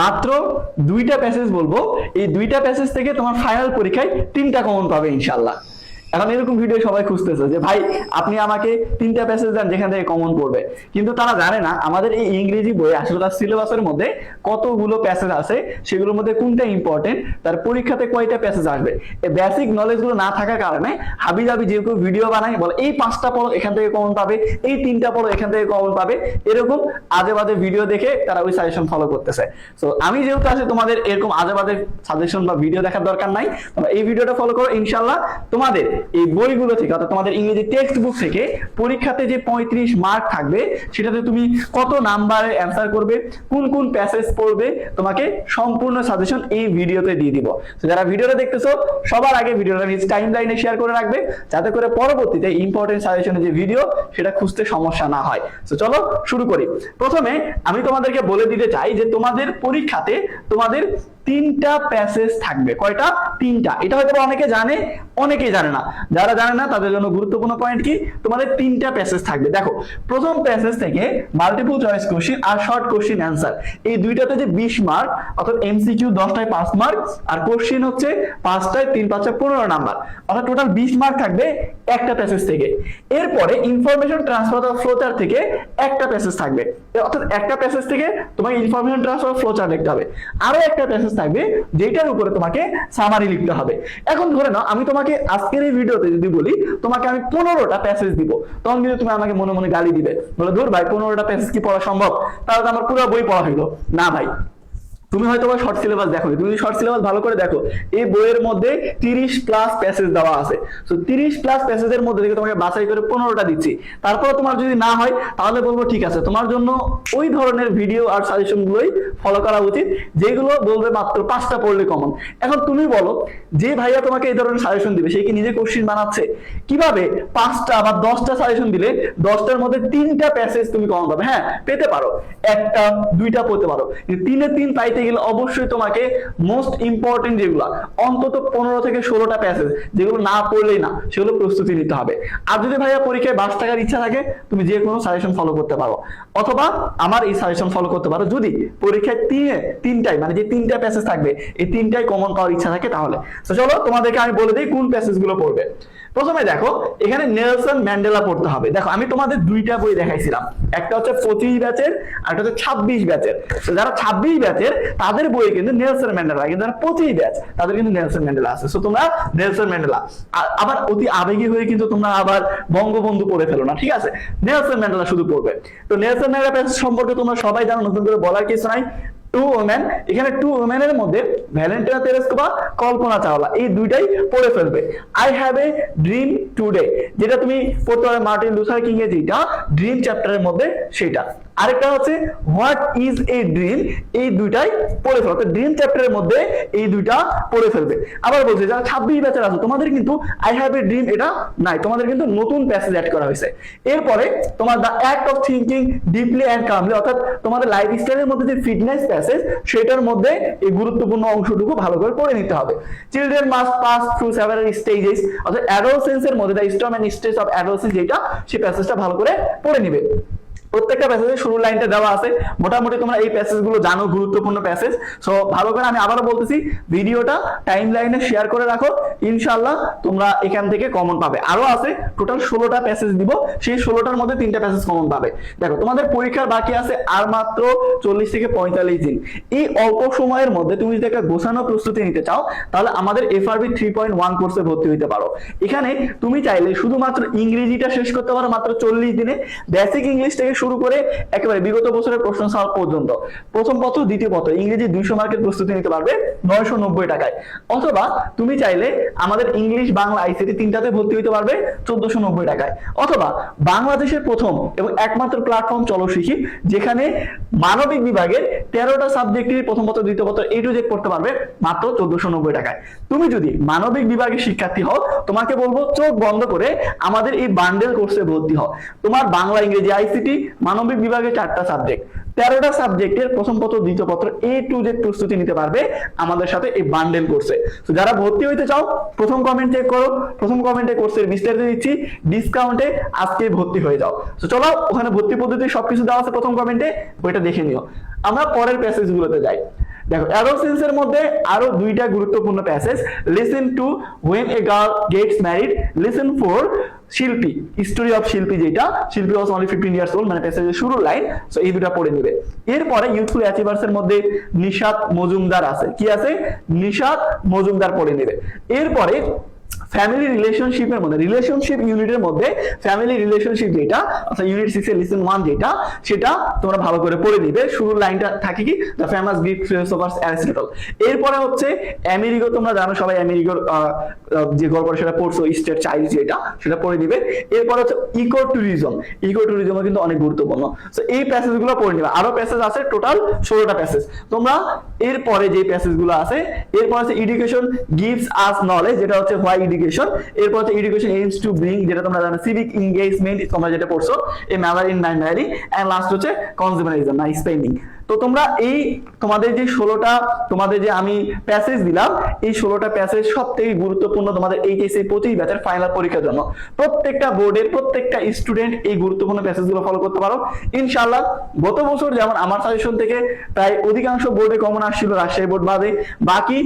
মাত্র দুইটা প্যাসেজ বলব। এই দুইটা প্যাসেজ থেকে তোমার ফাইনাল পরীক্ষায় তিনটা কমন পাবে ইনশাল্লাহ এখন এরকম ভিডিও সবাই খুঁজতেছে যে, ভাই, আপনি আমাকে তিনটা প্যাসেজ দেন যেখান থেকে কমন পড়বে। কিন্তু তারা জানে না আমাদের এই ইংরেজি বই আসলে তার সিলেবাসের মধ্যে কতগুলো প্যাসেজ আছে, সেগুলোর মধ্যে কোনটা ইম্পর্টেন্ট তার পরীক্ষাতে কয়টা প্যাসেজ আসবে। এই বেসিক নলেজগুলো না থাকার কারণে হাবি জাবি যে কেউ ভিডিও বানায়, বলে, এই পাঁচটা পড়ো, এখান থেকে কমন পাবে, এই তিনটা পড়ো, এখান থেকে কমন পাবে। এরকম আজে বাজে ভিডিও দেখে তারা ওই সাজেশন ফলো করতেছে। তো আমি যেহেতু আছে, তোমাদের এরকম আজে বাজে সাজেশন বা ভিডিও দেখার দরকার নাই, তোমরা এই ভিডিওটা ফলো করো ইনশাল্লাহ তোমাদের এই বইগুলো থেকে, অর্থাৎ তোমাদের ইংরেজি টেক্সট বুক থেকে পরীক্ষাতে যে পঁয়ত্রিশ মার্ক থাকবে, সেটাতে তুমি কত নাম্বারে অ্যান্সার করবে, কোন কোন প্যাসেজ পড়বে, তোমাকে সম্পূর্ণ সাজেশন এই ভিডিওতে দিয়ে দিব। তো যারা ভিডিওটা দেখতেছো, সবার আগে ভিডিওটা নিজ টাইম লাইনে শেয়ার করে রাখবে, যাতে করে পরবর্তীতে ইম্পর্টেন্ট সাজেশনের যে ভিডিও সেটা খুঁজতে সমস্যা না হয়। তো চলো শুরু করি। প্রথমে আমি তোমাদেরকে বলে দিতে চাই যে তোমাদের পরীক্ষাতে তোমাদের তিনটা প্যাসেজ থাকবে। কয়টা? তিনটা। এটা হয়তো অনেকে জানে, অনেকেই জানে না। যারা জানে না, তাদের জন্য গুরুত্বপূর্ণ পয়েন্ট কি? তোমাদের তিনটা প্যাসেজ থাকবে। দেখো, প্রথম প্যাসেজ থেকে মাল্টিপল চয়েস কোশ্চেন আর শর্ট কোশ্চিন অ্যান্সার এই দুইটাতে যে বিশ মার্ক অর্থাৎ এমসিকিউ দশটায় পাঁচ মার্ক আর কোশ্চিন হচ্ছে পাঁচটায় তিন পাঁচটা পনেরো নাম্বার অর্থাৎ টোটাল বিশ মার্ক থাকবে একটা প্যাসেজ থেকে। এরপরে ইনফরমেশন ট্রান্সফার অফ ফ্লোচার থেকে একটা প্যাসেজ থাকবে। অর্থাৎ একটা প্যাসেজ থেকে তোমাকে ইনফরমেশন ট্রান্সফার ফ্লোচার লিখতে হবে। আরও একটা প্যাসেজ থাকবে, যেটার উপরে তোমাকে সামারি লিখতে হবে। এখন ধরে নাও, আমি তোমাকে আজকের এই ভিডিওতে যদি বলি, তোমাকে আমি পনেরোটা প্যাসেজ দিব। তখন কিন্তু তুমি আমাকে মনে মনে গালি দিবে। বলে, ধর ভাই, পনেরোটা প্যাসেজ কি পড়া সম্ভব? তাহলে তো আমার পুরো বই পড়া হইল। না ভাই। তুমি হয়তো বা শর্ট সিলেবাস দেখো তুমি যদি শর্ট সিলেবাস ভালো করে দেখো, এই বইয়ের মধ্যে তিরিশ প্লাস প্যাসেজ দেওয়া আছে। তো তিরিশ প্লাস প্যাসেজের মধ্যে থেকে তোমাকে বাছাই করে পনেরোটা দিচ্ছি। তারপরে তোমার যদি না হয়, তাহলে বলব ঠিক আছে, তোমার জন্য ওই ধরনের ভিডিও আর সাজেশন গুলোই ফলো করা উচিত, যেগুলো বলবে মাত্র পাঁচটা পড়লে কমন এখন তুমি বলো, যে ভাইয়া তোমাকে এই ধরনের সাজেশন দিবে, সে কি নিজে কোশ্চিন বানাচ্ছে? কীভাবে পাঁচটা বা দশটা সাজেশন দিলে দশটার মধ্যে তিনটা প্যাসেজ তুমি কমন পাবে? হ্যাঁ পেতে পারো। একটা, দুইটা পেতে পারো। তিনে তিন পাইতে গেলে অবশ্যই তোমাকে মোস্ট ইম্পর্টেন্ট যেগুলো, অন্তত পনেরো থেকে ষোলোটা প্যাসেজ যেগুলো না পড়লেই না, সেগুলো প্রস্তুতি নিতে হবে। আর যদি ভাইয়া পরীক্ষায় বাস থাকার ইচ্ছা থাকে, তুমি যে কোনো সাজেশন ফলো করতে পারো। অথবা আমার এই সাজেশন ফলো করতে পারো। যদি পরীক্ষায় তিনে তিনটাই মানে যে তিনটা প্যাসেজ থাকবে, এই তিনটাই কমন পাওয়ার ইচ্ছা থাকে তাহলে। তো চলো, তোমাদেরকে আমি বলে দিই কোন প্যাসেজগুলো পড়বে। প্রথমে দেখো, এখানে নেলসন ম্যান্ডেলা পড়তে হবে। দেখো, আমি তোমাদের দুইটা বই দেখাইছিলাম। একটা হচ্ছে পঁচিশ ব্যাচের, আর একটা হচ্ছে ছাব্বিশ ব্যাচের। যারা ছাব্বিশ ব্যাচের, তাদের বই কিন্তু নেলসন ম্যান্ডেলা কিন্তু যারা পঁচিশ ব্যাচ, তাদের কিন্তু নেলসন ম্যান্ডেলা আছে। তো তোমরা নেলসন ম্যান্ডেলা। আবার অতি আবেগী হয়ে কিন্তু তোমরা আবার বঙ্গবন্ধু পড়ে ফেলো না, ঠিক আছে? নেলসন ম্যান্ডেলা শুধু পড়বে। তো নেলসন ম্যান্ডেলা সম্পর্কে তোমরা সবাই জানো, নতুন করে বলার কিছু নাই। টু ওমেন এখানে টু ওম্যানের মধ্যে ভ্যালেন্টিনা তেরেস্কোভা কল্পনা চাওলা, এই দুইটাই পড়ে ফেলবে। I have a dream today যেটা তুমি পড়তে পারো মার্টিন লুথার কিং এর যেটা ড্রিম চ্যাপ্টারের মধ্যে সেটা আরেকটা হচ্ছে হোয়াট ইজ এ ড্রিম এই দুইটাই পড়ে ফেলবে ড্রিম চ্যাপ্টারের মধ্যে এই দুইটা পড়ে ফেলবে। আবার বলছি, যারা ছাব্বিশ ব্যাচের আছে, তোমাদের কিন্তু আই হ্যাভ এ ড্রিম এটা নাই। তোমাদের কিন্তু নতুন প্যাসেজ অ্যাড করা হয়েছে। এরপরে তোমার the act of thinking deeply and calmly অর্থাৎ তোমাদের লাইফ স্টাইলের মধ্যে যে ফিটনেস প্যাসেজ সেটার মধ্যে এই গুরুত্বপূর্ণ অংশটুকু ভালো করে পড়ে নিতে হবে। Children must pass through several stages অর্থাৎ অ্যাডোলসেন্সের মধ্যে the storm and stage of adolescence যেটা সেই প্যাসেজটা ভালো করে পড়ে নিবে। প্রত্যেকটা প্যাসেজের শুরু লাইনটা দেওয়া আছে। মোটামুটি তোমরা এই প্যাসেজগুলো জানো, গুরুত্বপূর্ণ প্যাসেজ সো ভালো করে আমি আবারও বলতেছি, ভিডিওটা টাইম লাইনে শেয়ার করে রাখো। ইনশাল্লাহ তোমরা এখান থেকে কমন পাবে। আরও আছে টোটাল ষোলোটা প্যাসেজ দিব। সেই ষোলোটার মধ্যে তিনটা প্যাসেজ কমন পাবে। দেখো, তোমাদের পরীক্ষার বাকি আছে আর মাত্র চল্লিশ থেকে পঁয়তাল্লিশ দিন। এই অল্প সময়ের মধ্যে তুমি যদি একটা গোছানো প্রস্তুতি নিতে চাও, তাহলে আমাদের এফআরবি থ্রি পয়েন্ট ওয়ান কোর্সে ভর্তি হতে পারো। এখানে তুমি চাইলে শুধুমাত্র ইংরেজিটা শেষ করতে পারো মাত্র চল্লিশ দিনে। বেসিক ইংলিশ থেকে শুরু করে একেবারে বিগত বছরের প্রশ্ন সলভ পর্যন্ত। প্রথম পত্র, দ্বিতীয় পত্র, ইংরেজি দুইশো মার্কের প্রস্তুতি নিতে পারবে নয়শো নব্বই টাকায়। অথবা তুমি চাইলে আমাদের ইংলিশ, বাংলা, আইসিটি তিনটাতে ভর্তি হতে পারবে চোদ্দশো নব্বই টাকায়। অথবা বাংলাদেশের প্রথম এবং একমাত্র প্ল্যাটফর্ম চলো শিখি যেখানে মানবিক বিভাগের তেরোটা সাবজেক্টের প্রথম পত্র, দ্বিতীয় পত্র এই টু জেড করতে পারবে মাত্র চোদ্দশো নব্বই টাকায়। তুমি যদি মানবিক বিভাগের শিক্ষার্থী হও, তোমাকে বলব চোখ বন্ধ করে আমাদের এই বান্ডেল কোর্সে ভর্তি হও। তোমার বাংলা, ইংরেজি, আইসিটি মানবিক বিভাগে চারটা সাবজেক্ট তেরোটা সাবজেক্টের প্রথম পত্র, দ্বিতীয় পত্র এ টু জেড প্রস্তুতি নিতে পারবে আমাদের সাথে এই বান্ডেল কোর্সে তো যারা ভর্তি হইতে চাও, প্রথম কমেন্ট চেক করো। প্রথম কমেন্টে কোর্সের বিস্তারিত দিচ্ছি। ডিসকাউন্টে আজকে ভর্তি হয়ে যাও। তো চলো, ওখানে ভর্তি পদ্ধতি সবকিছু দেওয়া আছে প্রথম কমেন্টে ওইটা দেখে নিও। আমরা পরের প্যাসেজ গুলোতে যাই। দেখো অ্যাডোসেন্স এর মধ্যে আরও দুইটা গুরুত্বপূর্ণ passage lesson two when a girl gets married lesson four Shilpi story of Shilpi যেটা, Shilpi was only fifteen years old মানে প্যাসেজের শুরুর লাইন সো এই দুটা পড়ে নেবে। এরপরে ইউথফুল অ্যাচিভার্স এর মধ্যে নিশাত মজুমদার আছে। কি আছে? নিশাত মজুমদার পড়ে নেবে। এরপরে ফ্যামিলি রিলেশনশিপের মধ্যে রিলেশনশিপ ইউনিটের মধ্যে ফ্যামিলি রিলেশনশিপ যেটা, অর্থাৎ ইউনিট সিক্স এর লিসন ওয়ান যেটা, সেটা তোমরা ভালো করে পড়ে নিবে। শুরুর লাইনটা থাকে কি? The famous Greek philosophers Aristotle এরপরে হচ্ছে আমেরিকো তোমরা জানো সবাই আমেরিকার যে গল্প সেটা পড়ছো স্টেট চাইল্ড যেটা, সেটা পড়ে দিবে এরপর হচ্ছে ইকো ট্যুরিজম ইকো ট্যুরিজম কিন্তু অনেক গুরুত্বপূর্ণ। তো এই প্যাসেজগুলো পড়ে নিবে। আরও প্যাসেজ আছে টোটাল ষোলোটা প্যাসেজ তোমরা এরপরে যে প্যাসেজগুলো আছে, এরপর হচ্ছে এডুকেশন গিভস আস নলেজ যেটা হচ্ছে হোয়াই এডুকেশন এরপর হচ্ছে এডুকেশন এইমস টু ব্রিং যেটা তোমরা জানো সিভিক এনগেজমেন্ট তোমরা যেটা পড়ছো, এই ম্যালার ইন ম্যারি এন্ড লাস্ট হচ্ছে কনজিউমারিজম না স্পেন্ডিং তো তোমরা এই তোমাদের যে ষোলোটা, তোমাদের যে আমি প্যাসেজ দিলাম, এই ষোলোটা প্যাসেজ সব থেকে গুরুত্বপূর্ণ তোমাদের এইচএসসি পঁচিশ ব্যাচের ফাইনাল পরীক্ষার জন্য। প্রত্যেকটা বোর্ডের প্রত্যেকটা স্টুডেন্ট এই গুরুত্বপূর্ণ প্যাসেজগুলো ফলো করতে পারো। ইনশাআল্লাহ, গত বছর যেমন আমার সাজেশন থেকে প্রায় অধিকাংশ বোর্ডে কমন আসছিল, রাজশাহী বোর্ড বাদে। বাকি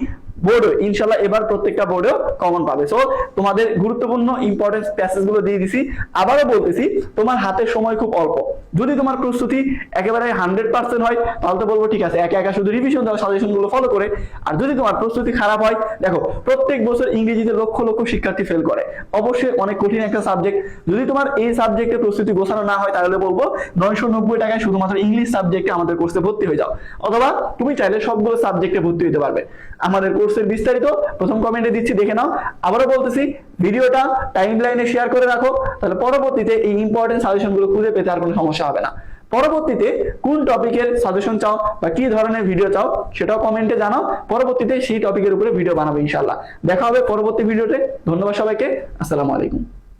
বোর্ডও ইনশাল্লাহ এবার প্রত্যেকটা বোর্ডেও কমন পাবে। সো তোমাদের গুরুত্বপূর্ণ ইম্পর্টেন্স প্যাসেজগুলো দিয়ে দিছি। আবারও বলতেছি, তোমার হাতে সময় খুব অল্প। যদি তোমার প্রস্তুতি একেবারে হান্ড্রেড পার্সেন্ট হয়, তাহলে তো বলব ঠিক আছে, একা একা শুধু রিভিশন দাও সাজেশনগুলো ফলো করে। আর যদি তোমার প্রস্তুতি খারাপ হয়, দেখো, প্রত্যেক বছর ইংরেজিতে লক্ষ লক্ষ শিক্ষার্থী ফেল করে। অবশ্যই অনেক কঠিন একটা সাবজেক্ট যদি তোমার এই সাবজেক্টে প্রস্তুতি গোছানো না হয়, তাহলে বলব নয়শো নব্বই টাকায় শুধুমাত্র ইংলিশ সাবজেক্টে আমাদের কোর্সে ভর্তি হয়ে যাও। অথবা তুমি চাইলে সবগুলো সাবজেক্টে ভর্তি হতে পারবে। আমাদের কোর্সের বিস্তারিত প্রথম কমেন্টে দিচ্ছি, দেখে নাও। আবারও বলতেছি, ভিডিওটা টাইম লাইনে শেয়ার করে রাখো, তাহলে পরবর্তীতে এই ইম্পর্টেন্ট সাজেশনগুলো খুঁজে পেতে আর কোনো সমস্যা হবে না। পরবর্তীতে কোন টপিকের সাজেশন চাও বা কি ধরনের ভিডিও চাও, সেটাও কমেন্টে জানাও। পরবর্তীতে সেই টপিকের উপরে ভিডিও বানাবো ইনশাল্লাহ দেখা হবে পরবর্তী ভিডিওতে ধন্যবাদ সবাইকে। আসসালামু আলাইকুম।